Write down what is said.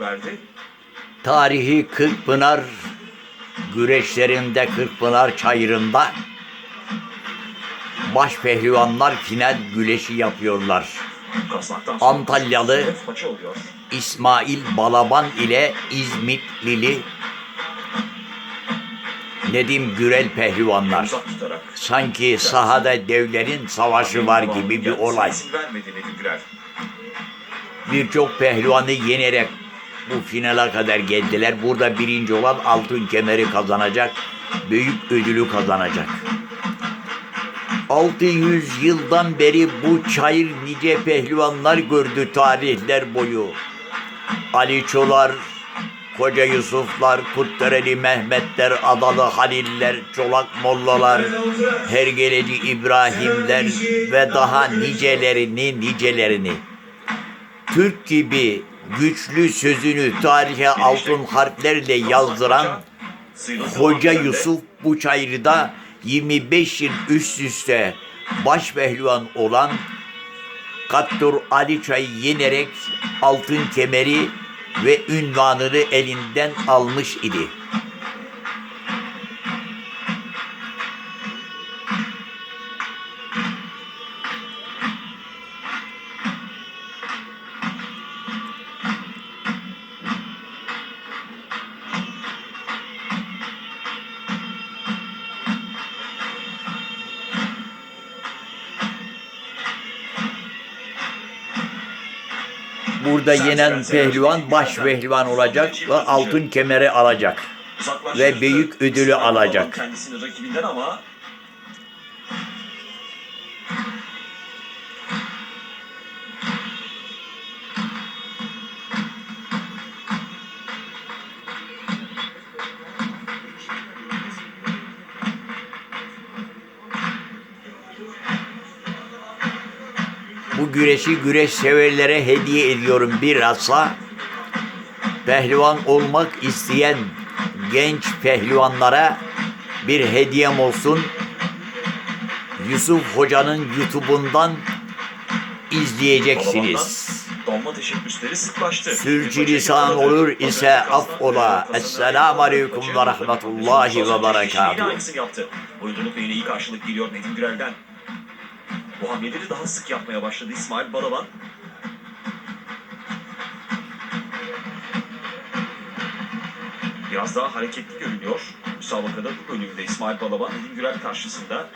verdi. Tarihi Kırkpınar güreşlerinde Kırkpınar çayırında baş pehlivanlar final güreşi yapıyorlar. Antalyalı. İsmail Balaban ile İzmitlili Nedim Gürel pehlivanlar. Sanki sahada devlerin savaşı var gibi bir olay. Birçok pehlivanı yenerek bu finale kadar geldiler. Burada birinci olan altın kemeri kazanacak. Büyük ödülü kazanacak. 600 yıldan beri bu çayır nice pehlivanlar gördü tarihler boyu. Ali Çolar, Koca Yusuflar, Kuttereli Mehmetler, Adalı Haliller, Çolak Mollalar, Hergeleci İbrahimler ve daha nicelerini nicelerini. Türk gibi güçlü sözünü tarihe altın harflerle yazdıran Hoca. Yusuf bu çayırda 25 yıl üst üste baş pehlivan olan Kattur Ali Çay'ı yenerek altın kemeri ve ünvanını elinden almış idi. Burada yenen pehlivan baş pehlivan olacak ve altın kemeri alacak. Ve büyük ödülü alacak. Bu güreşi güreş severlere hediye ediyorum bilhassa. Pehlivan olmak isteyen genç pehlivanlara bir hediyem olsun. Yusuf Hoca'nın YouTube'undan izleyeceksiniz. donma teşebbüsleri sıklaştı. Sürçülisan olur ise affola. Esselamu Aleyküm ve Rahmetullahi ve Yine Berekatuhu. aynısını yaptı. Oyunculukla yine iyi karşılık geliyor Nedim Gürel'den. Bu hamleleri daha sık yapmaya başladı İsmail Balaban. Biraz daha hareketli görünüyor. Müsabakada bu bölümde İsmail Balaban Nedim Gürel karşısında